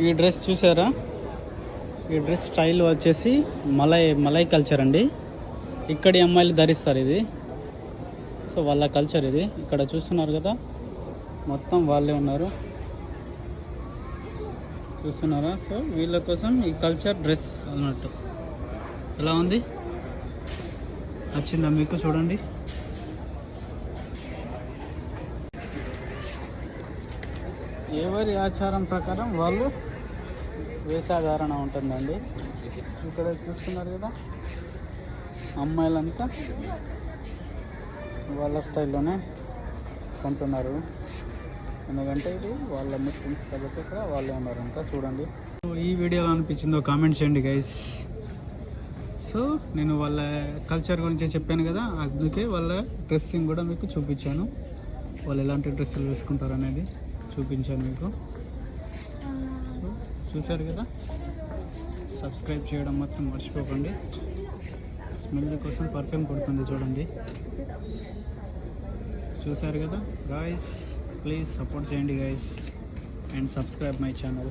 ఈ డ్రెస్ చూసారా? ఈ డ్రెస్ స్టైల్ వచ్చేసి మలై మలై కల్చర్ అండి. ఇక్కడి అమ్మాయిలు ధరిస్తారు ఇది. సో వాళ్ళ కల్చర్ ఇది. ఇక్కడ చూస్తున్నారు కదా? మొత్తం వాళ్ళే ఉన్నారు. చూస్తున్నారా? సో వీళ్ళ కోసం ఈ కల్చర్ డ్రెస్ అన్నట్టు. ఎలా ఉంది? నచ్చిందా మీకు? చూడండి. ఎవరి ఆచారం ప్రకారం వాళ్ళు వేషాధారణ ఉంటుందండి. ఇక్కడ చూస్తున్నారు కదా అమ్మాయిలంతా వాళ్ళ స్టైల్లోనే కొంటున్నారు ఎందుకంటే ఇది వాళ్ళ ముస్లిమ్స్ కాబట్టి ఇక్కడ వాళ్ళే ఉన్నారు అంతా చూడండి. సో ఈ వీడియోలో అనిపించిందో కామెంట్ చేయండి గైస్ సో నేను వాళ్ళ కల్చర్ గురించి చెప్పాను కదా అందుకే వాళ్ళ డ్రెస్సింగ్ కూడా మీకు చూపించాను. వాళ్ళు ఎలాంటి డ్రెస్సులు వేసుకుంటారు అనేది. చూపించాను మీకు. సో చూశారు కదా? సబ్స్క్రైబ్ చేయడం మాత్రం మర్చిపోకండి. స్మెల్ కోసం పర్ఫ్యూమ్ కొడుతుంది చూడండి. చూశారు కదా? గాయస్ ప్లీజ్ సపోర్ట్ చేయండి guys and subscribe my channel